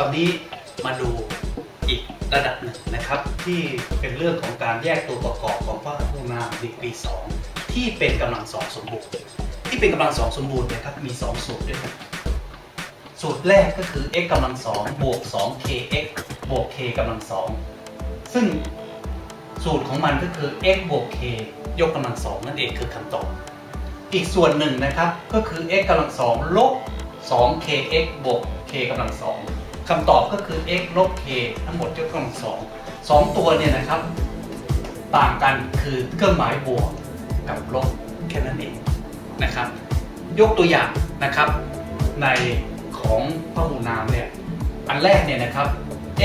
อนนี้มาดูอีกระดับหนึ่งนะครับ ที่เป็นเรื่องของการแยกตัวประกอบของพหุนามดีกรี2ที่เป็นกำลังสองสมบูรณ์ ที่เป็นกำลังสองสมบูรณ์นะครับมี 2 สูตรด้วยกันสูตรแรกก็คือ x กำลังสองบวก 2kx บวก k กำลังสองซึ่งสูตรของมันก็คือ x บวก k ยกกำลังสองนั่นเองคือคำตอบ อีกส่วนหนึ่งนะครับก็คือ x กำลังสองลบ 2kx บวก k กำลังสอง คำตอบก็คือ x ลบ k ทั้งหมดยกกำลังสองสองตัวเนี่ยนะครับ ต่างกันคือเครื่องหมายบวกกับลบแค่นั้นเองนะครับ ยกตัวอย่างนะครับ ในของพหุนามเนี่ยอันแรกเนี่ยนะครับ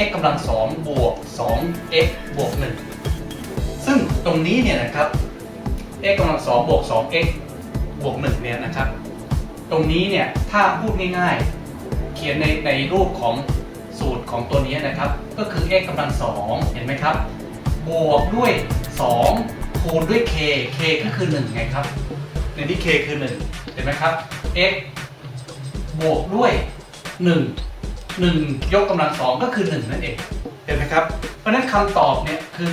x กำลังสองบวก 2x บวก 1 ซึ่งตรงนี้เนี่ยนะครับ x กำลังสองบวก 2x บวก 1 เนี่ยนะครับ ตรงนี้เนี่ยถ้าพูดง่ายๆ เขียนในในรูปของ สูตรของตัวนี้นะครับ ก็คือ x กำลังสองเห็นไหมครับ บวกด้วย 2 คูณด้วย k k ก็คือ 1 ไงครับ ในที่ k คือ 1 เห็นไหมครับ x บวกด้วย 1 1 ยกกำลังสองก็คือ 1 นั่นเองเห็นไหมครับ เพราะฉะนั้นคำตอบเนี่ยคือ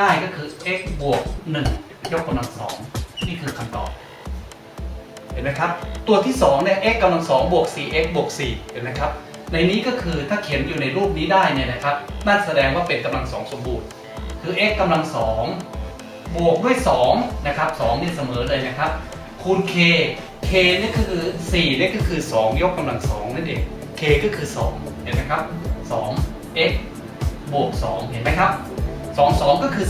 ง่ายๆก็คือ x บวก 1 ยกกำลังสองนี่คือคำตอบ เห็นไหมครับ ตัวที่2เนี่ย x กำลังสองบวก 4x บวก 4 เห็นไหมครับ ในนี้ก็คือถ้าเขียนอยู่ในรูปนี้ได้เนี่ยนะครับนั่นแสดงว่าเป็นกำลังสองสมบูรณ์ คือ x กำลังสองบวกด้วย2นะครับ2นี่เสมอเลยนะครับ คูณ k k นี่ก็คือ 4 นี่ก็คือ 2 ยกกำลังสองนั่นเอง k ก็คือ 2 เห็นไหมครับ 2 x บวก 2 เห็นไหมครับ 2 2 ก็คือ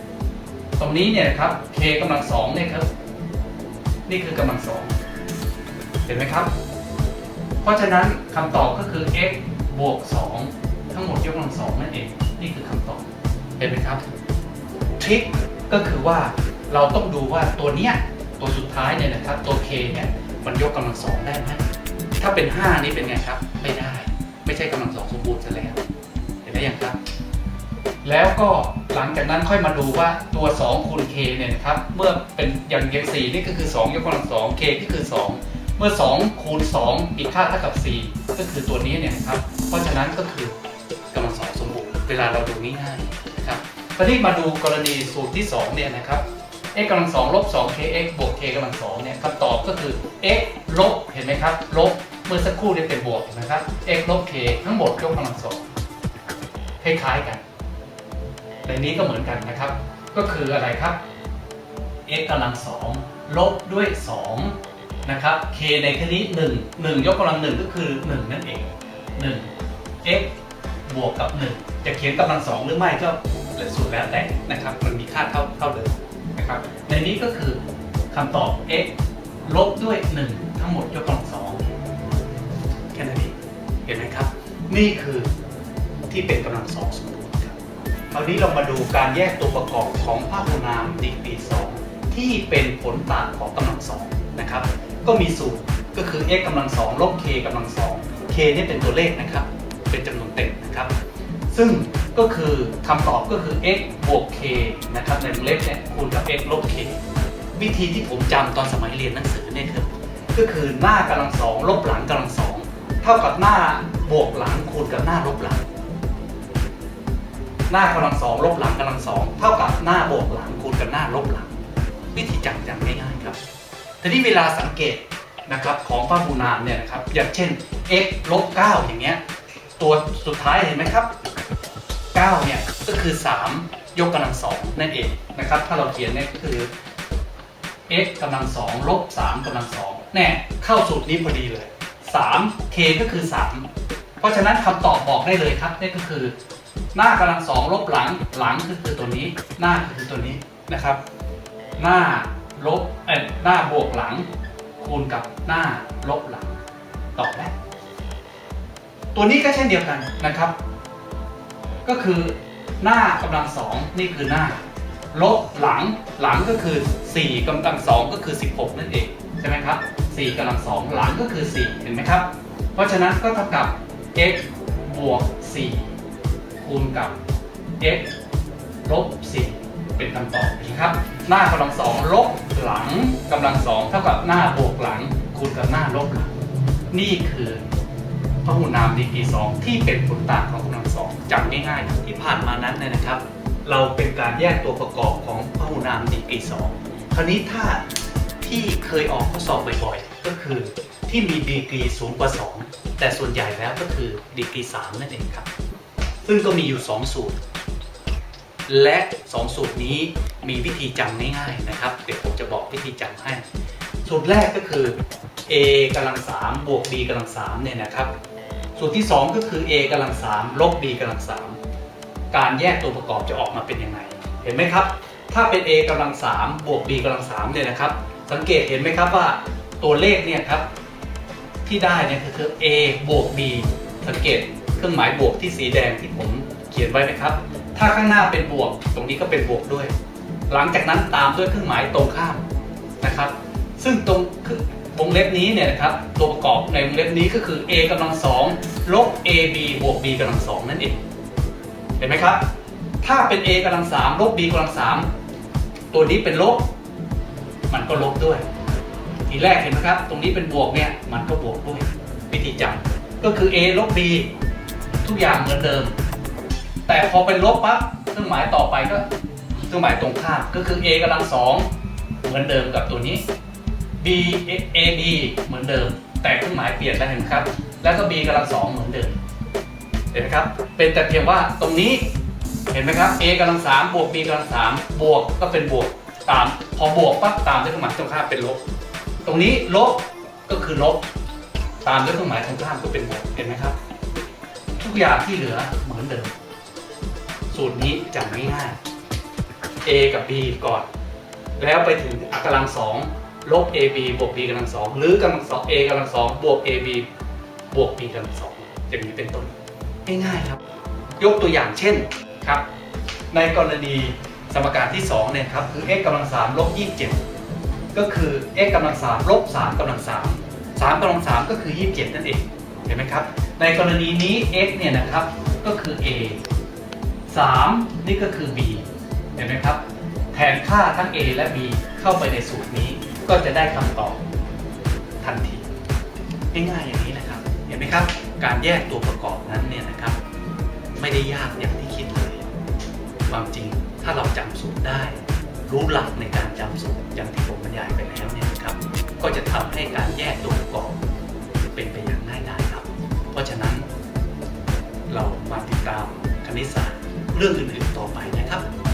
4 ตรงนี้เนี่ยนะครับ k กำลังสองเนี่ยครับ นี่คือกำลังสองเห็นไหมครับ เพราะฉะนั้นคำตอบก็คือ x บวก 2 ทั้งหมดยกกำลังสองนั่นเอง นี่คือคำตอบเห็นไหมครับทริคก็คือว่าเราต้องดูว่าตัวเนี้ยตัวสุดท้ายเนี่ยนะครับ ตัว k เนี่ยมันยกกำลังสองได้ไหมถ้าเป็น 5 นี่เป็นไงครับ ไม่ได้ ไม่ใช่กำลังสองสมบูรณ์ซะแล้วเห็นไหมยังครับ แล้วก็หลังจากนั้นค่อยมาดูว่าตัว2คูณ k เนี่ยนะครับ เมื่อเป็นอย่างเก4นี่ก็คือ 2 ยกกำลัง2 k ก็คือ 2 เมื่อ 2 คูณ 2 อีกค่าเท่ากับ 4 ก็คือตัวนี้เนี่ยครับ เพราะฉะนั้นก็คือกำลังสองสมบูรณ์ เวลาเราดูง่ายๆนะครับตอนนี้มาดูกรณีสูตรที่ 2 เนี่ยนะครับ x กำลัง2ลบ 2kx บวก k กำลัง2เนี่ยคำตอบก็คือ x ลบเห็นไหมครับ ลบเมื่อสักครู่เนี่ยเป็นบวกนะครับ x ลบ k ทั้งหมดยกกำลัง2คล้ายๆกันในนี้ก็เหมือนกันนะครับ ก็คืออะไรครับ x กำลังสองลบด้วย 2 นะครับ k ในที่นี้1 1 ยกกำลัง 1 ก็คือ 1 นั่นเอง 1 x บวกกับ 1 จะเขียนกำลังสองหรือไม่ก็สุดแล้วแต่นะครับ มันมีค่าเท่าเท่าเดิมนะครับ ในนี้ก็คือคำตอบ x ลบด้วย 1 ทั้งหมดยกกำลังสองแค่นั้นเองเห็นไหมครับ นี่คือที่เป็นกำลังสองสมบูรณ์ครับคราวนี้เรามาดูการแยกตัวประกอบของภาพนามดีกรี2ที่เป็นผลต่างของกำลังสองนะครับ ก็มีสูตรก็คือ x กำลังสองลบ k กำลังสอง k นี่เป็นตัวเลขนะครับ เป็นจำนวนเต็มนะครับ ซึ่งก็คือคำตอบก็คือ x บวก k นะครับในวงเล็บเนี่ยคูณกับ x ลบ k วิธีที่ผมจำตอนสมัยเรียนหนังสือเนี่ยคือก็คือหน้ากำลังสองลบหลังกำลังสองเท่ากับหน้าบวกหลังคูณกับหน้าลบหลัง หน้ากำลังสองลบหลังกำลังสองเท่ากับหน้าบวกหลังคูณกับหน้าลบหลัง วิธีจำจำง่ายๆครับ ทีนี้เวลาสังเกตนะครับของพหูนามเนี่ยนะครับอย่างเช่น x ลบ9อย่างเงี้ยตัวสุดท้ายเห็นไหมครับ9เนี่ยก็คือ 3 ยกกำลังสองนั่นเองนะครับถ้าเราเขียนเนี่ยก็คือ x กำลังสองลบ3กำลังสองแน่เข้าสูตรนี้พอดีเลย 3 k ก็คือ 3 เพราะฉะนั้นคำตอบบอกได้เลยครับนี่ก็คือ หน้ากำลังสองลบหลังหลังคือคือตัวนี้ หน้าคือตัวนี้นะครับ หน้า ลบเอ้หน้าบวกหลัง คูณกับหน้าลบหลังตอบแล้วตัวนี้ก็เช่นเดียวกันนะครับ ก็คือหน้ากำลังสองนี่คือหน้า ลบหลังหลังก็คือ 4กำลังสองก็คือ 16 นั่นเองใช่ไหมครับ4กำลังสองหลังก็คือ 4 เห็นไหมครับ เพราะฉะนั้นก็เท่ากับ x บวก 4 คูณกับ x ลบ4 เป็นคำตอบนะครับ หน้ากำลังสองลบหลังกำลังสองเท่ากับหน้าบวกหลังคูณกับหน้าลบหลัง นี่คือพหุนามดีกรีสองที่เป็นผลต่างของกำลังสองจำง่ายๆที่ผ่านมานั้นเนี่ยนะครับ เราเป็นการแยกตัวประกอบของพหุนามดีกรีสองคราวนี้ถ้าที่เคยออกข้อสอบบ่อยๆ ก็คือที่มีดีกรีสูงกว่า 2 แต่ส่วนใหญ่แล้วก็คือดีกรี 3 นั่นเองครับ ซึ่งก็มีอยู่ 2 สูตร และ2สูตรนี้มีวิธีจำง่ายๆนะครับ เดี๋ยวผมจะบอกวิธีจำให้ สูตรแรกก็คือ a กำลัง3บวก b กำลัง3เนี่ยนะครับ สูตรที่ 2 ก็คือ a กำลัง3ลบ b กำลัง3การแยกตัวประกอบจะออกมาเป็นยังไง เห็นไหมครับ ถ้าเป็น a กำลัง3บวก b กำลัง3เนี่ยนะครับ สังเกตเห็นไหมครับว่าตัวเลขเนี่ยครับที่ได้เนี่ยคือ a บวก b สังเกตเครื่องหมายบวกที่สีแดงที่ผมเขียนไว้นะครับ ถ้าข้างหน้าเป็นบวก ตรงนี้ก็เป็นบวกด้วย หลังจากนั้นตามด้วยเครื่องหมายตรงข้ามนะครับ ซึ่งตรงวงเล็บนี้เนี่ยนะครับตัวประกอบในวงเล็บนี้ก็คือ a กำลังสองลบ ab บวก b กำลังสองนั่นเองเห็นไหมครับ ถ้าเป็น a กำลังสามลบ b กำลังสามตัวนี้เป็นลบ มันก็ลบด้วย ทีแรกเห็นไหมครับ ตรงนี้เป็นบวกเนี่ยมันก็บวกด้วยวิธีจำก็คือ a ลบ b ทุกอย่างเหมือนเดิม แต่พอเป็นลบปั๊บเครื่องหมายต่อไปก็เครื่องหมายตรงข้ามก็คือ a กำลังสองเหมือนเดิมกับตัวนี้ b a b เหมือนเดิม แต่เครื่องหมายเปลี่ยนแล้วเห็นไหมครับ แล้วก็ b กำลังสองเหมือนเดิมเห็นไหมครับ เป็นแต่เพียงว่าตรงนี้เห็นไหมครับ a กำลังสามบวก b กำลังสามบวกก็เป็นบวกตาม พอบวกปั๊บตามด้วยเครื่องหมายตรงข้ามเป็นลบ ตรงนี้ลบก็คือลบ ตามด้วยเครื่องหมายตรงข้ามก็เป็นบวกเห็นไหมครับ ทุกอย่างที่เหลือเหมือนเดิม สูตรนี้จำง่ายๆ a กับ b ก่อน แล้วไปถึงอักำลังสองลบ ab บวก b กำลังสองหรือกำลังสอง a กำลังสองบวก ab บวก b กำลังสองอย่างนี้เป็นต้นง่ายๆครับ ยกตัวอย่างเช่นครับ ในกรณีสมการที่2เนี่ยครับคือ x กำลัง3ลบ27 ก็คือ x กำลัง3ลบ3กำลัง3 3กำลัง3ก็คือ 27 นั่นเองเห็นไหมครับ ในกรณีนี้ x เนี่ยนะครับก็คือ a 3 นี่ก็คือ b เห็นไหมครับ แทนค่าทั้ง a และ b เข้าไปในสูตรนี้ก็จะได้คำตอบทันทีง่ายๆอย่างนี้นะครับ เห็นไหมครับ การแยกตัวประกอบนั้นเนี่ยนะครับ ไม่ได้ยากอย่างที่คิดเลย ความจริงถ้าเราจำสูตรได้ รู้หลักในการจำสูตรอย่างที่ผมบรรยายไปแล้วเนี่ยนะครับ ก็จะทำให้การแยกตัวประกอบเป็นไปอย่างง่ายดายครับ เพราะฉะนั้นเรามาติดตามคณิตศาสตร์ เรื่องอื่นๆต่อไปนะครับ